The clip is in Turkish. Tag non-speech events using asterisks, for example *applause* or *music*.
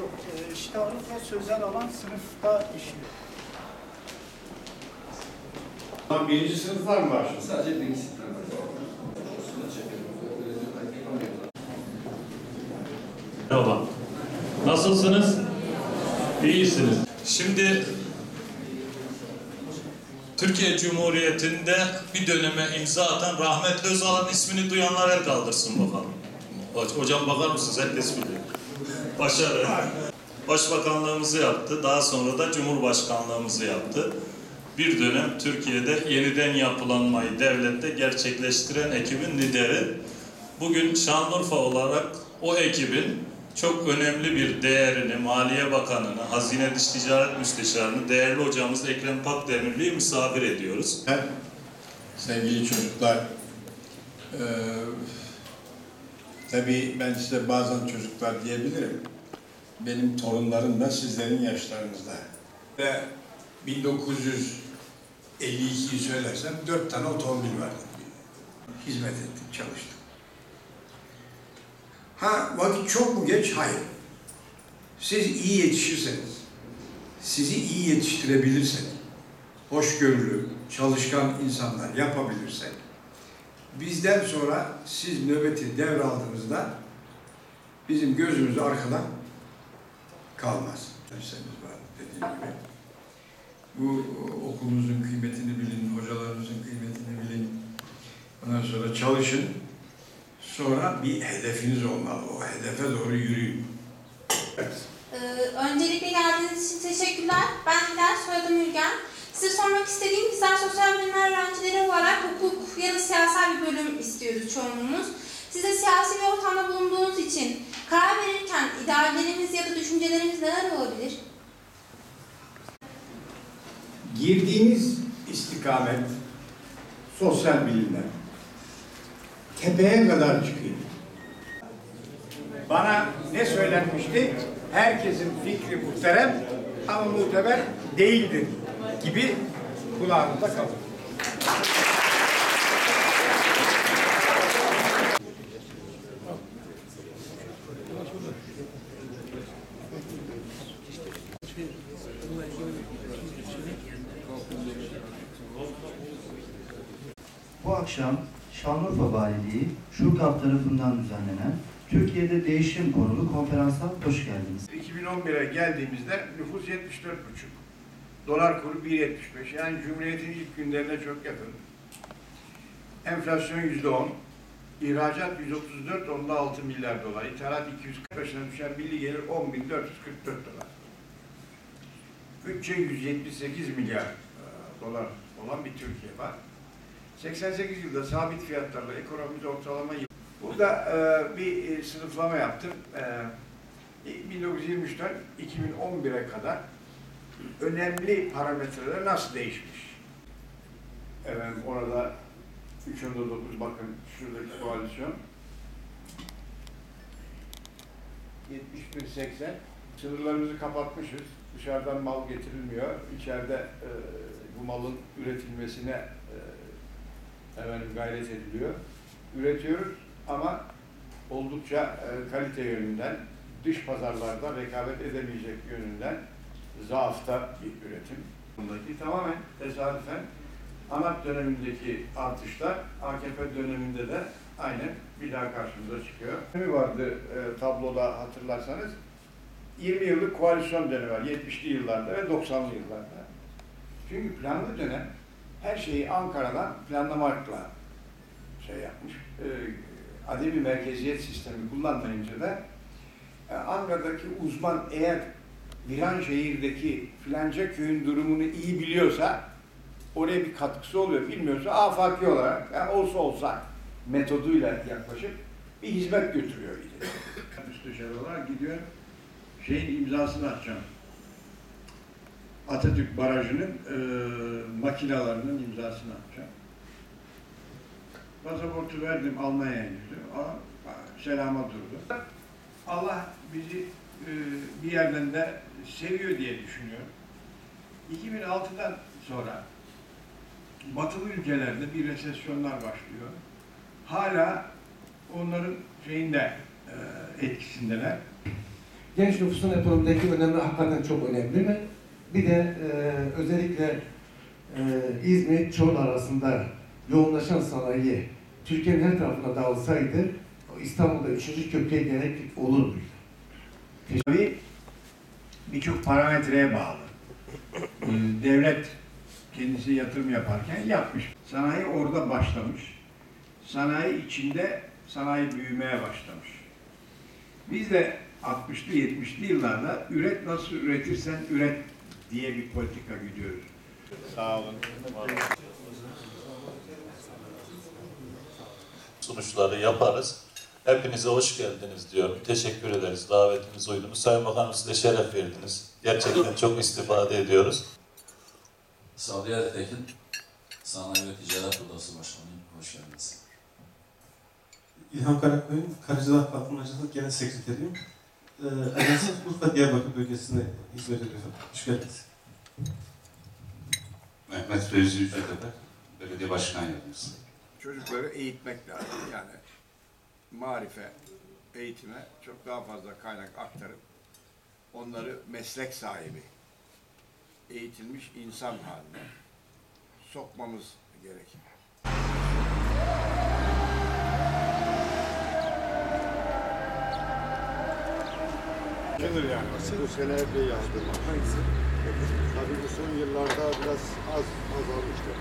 Yok, e, işte Avrupa sözel alan sınıfta işliyor. Tamam, birinci sınıflar mı var şimdi? Sadece birinci sınıflar var. Merhaba. Nasılsınız? İyisiniz. Şimdi Türkiye Cumhuriyeti'nde bir döneme imza atan rahmetli Özal'ın ismini duyanlar el kaldırsın bakalım. Hocam bakar mısınız? Herkes biliyor. Başarı. Başbakanlığımızı yaptı. Daha sonra da Cumhurbaşkanlığımızı yaptı. Bir dönem Türkiye'de yeniden yapılanmayı devlette gerçekleştiren ekibin lideri. Bugün Şanlıurfa olarak o ekibin çok önemli bir değerini, Maliye Bakanı'nı, Hazine Dış Ticaret Müsteşarı'nı, değerli hocamız Ekrem Pakdemirli'yi misafir ediyoruz. Sevgili çocuklar, tabii ben size bazen çocuklar diyebilirim. Benim torunlarım da sizlerin yaşlarınızda. Ve 1952'yi söylersem dört tane otomobil vardı. Hizmet ettim, çalıştım. Ha vakit çok mu geç? Hayır. Siz iyi yetişirseniz, sizi iyi yetiştirebilirsek, hoşgörülü, çalışkan insanlar yapabilirsek, bizden sonra siz nöbeti devraldığınızda bizim gözümüz arkadan kalmaz. Derseniz var dediğim gibi. Bu okulunuzun kıymetini bilin, hocalarınızın kıymetini bilin. Ondan sonra çalışın. Sonra bir hedefiniz olmalı. O hedefe doğru yürüyün. Evet. Ee, öncelikle geldiğiniz için teşekkürler. Ben Hilal, soyadım Ülgen. Size sormak istediğim bizler sosyal bilimler öğrencileri olarak hukuk ya da siyasal bir bölüm istiyoruz çoğunluğumuz. Siz de siyasi bir ortamda bulunduğunuz için karar verirken ideallerimiz ya da düşüncelerimiz neler olabilir? girdiğiniz istikamet sosyal bilimler. Tepeye kadar çıkıyor. Bana ne söylenmişti? Herkesin fikri muhterem ama muteber değildir gibi kulağınızda kalır. Bu akşam Şanlıurfa Valiliği Şurkap tarafından düzenlenen Türkiye'de Değişim konulu konferansa hoş geldiniz. 2011'e geldiğimizde nüfus 74,5. Dolar kuru 1.75. Yani Cumhuriyet'in ilk günlerine çok yakın. Enflasyon %10. İhracat 134.6 milyar dolar. İthalat 240 başına düşen milli gelir 10.444 dolar. Bütçe 178 milyar e, dolar olan bir Türkiye var. 88 yılda sabit fiyatlarla ekonomimiz ortalama yıl. Burada e, bir e, sınıflama yaptım. E, 1923'ten 2011'e kadar önemli parametreler nasıl değişmiş? Efendim orada 3.9 bakın şuradaki koalisyon 71-80 sınırlarımızı kapatmışız. Dışarıdan mal getirilmiyor. İçeride e, bu malın üretilmesine e, efendim gayret ediliyor. Üretiyoruz ama oldukça e, kalite yönünden dış pazarlarda rekabet edemeyecek yönünden zaafta bir üretim. Bundaki tamamen tesadüfen ANAP dönemindeki artışlar AKP döneminde de aynen bir daha karşımıza çıkıyor. Ne vardı e, tabloda hatırlarsanız? 20 yıllık koalisyon dönemi var 70'li yıllarda ve 90'lı yıllarda. Çünkü planlı dönem her şeyi Ankara'dan planlamakla şey yapmış. E, ademi merkeziyet sistemi kullanmayınca da e, Ankara'daki uzman eğer Viranşehir'deki filanca köyün durumunu iyi biliyorsa oraya bir katkısı oluyor. Bilmiyorsa afaki olarak yani olsa olsa metoduyla yaklaşıp bir hizmet götürüyor. Müsteşar olarak gidiyor şeyin imzasını atacağım. Atatürk Barajı'nın e, makinalarının imzasını atacağım. Pasaportu verdim Almanya'ya gidiyor. Ama selama durdu. Allah bizi e, bir yerden de seviyor diye düşünüyorum. 2006'dan sonra batılı ülkelerde bir resesyonlar başlıyor. Hala onların şeyinde e, etkisindeler. genç nüfusun ekonomideki önemi hakikaten çok önemli mi? Bir de e, özellikle e, İzmir, Çorlu arasında yoğunlaşan sanayi Türkiye'nin her tarafına dağılsaydı İstanbul'da üçüncü köprüye gerek olur muydu? Tabii birçok parametreye bağlı. Ee, Devlet kendisi yatırım yaparken yapmış. Sanayi orada başlamış. Sanayi içinde sanayi büyümeye başlamış. Biz de 60'lı 70'li yıllarda üret nasıl üretirsen üret diye bir politika gidiyoruz. Sağ olun. Sonuçları yaparız. Hepinize hoş geldiniz diyorum. Teşekkür ederiz. Davetimize uydunuz. Sayın Bakanım size şeref verdiniz. Gerçekten çok istifade ediyoruz. Sabri Ertekin, Sanayi ve Ticaret Odası Başkanıyım. Hoş geldiniz. İlham Karakoyun, Karacılar Kalkınmacılık Genel Sekreteriyim. Ee, Ajansın *laughs* Urfa Diyarbakır bölgesinde hizmet ediyorum. Hoş geldiniz. Mehmet Fevzi Yücetepe, Belediye Başkan Yardımcısı. Çocukları eğitmek lazım. Yani marife, eğitime çok daha fazla kaynak aktarıp onları meslek sahibi, eğitilmiş insan haline sokmamız gerekir. Gelir yani. Bu sene epey yağdı. Tabii bu son yıllarda biraz az azalmıştır.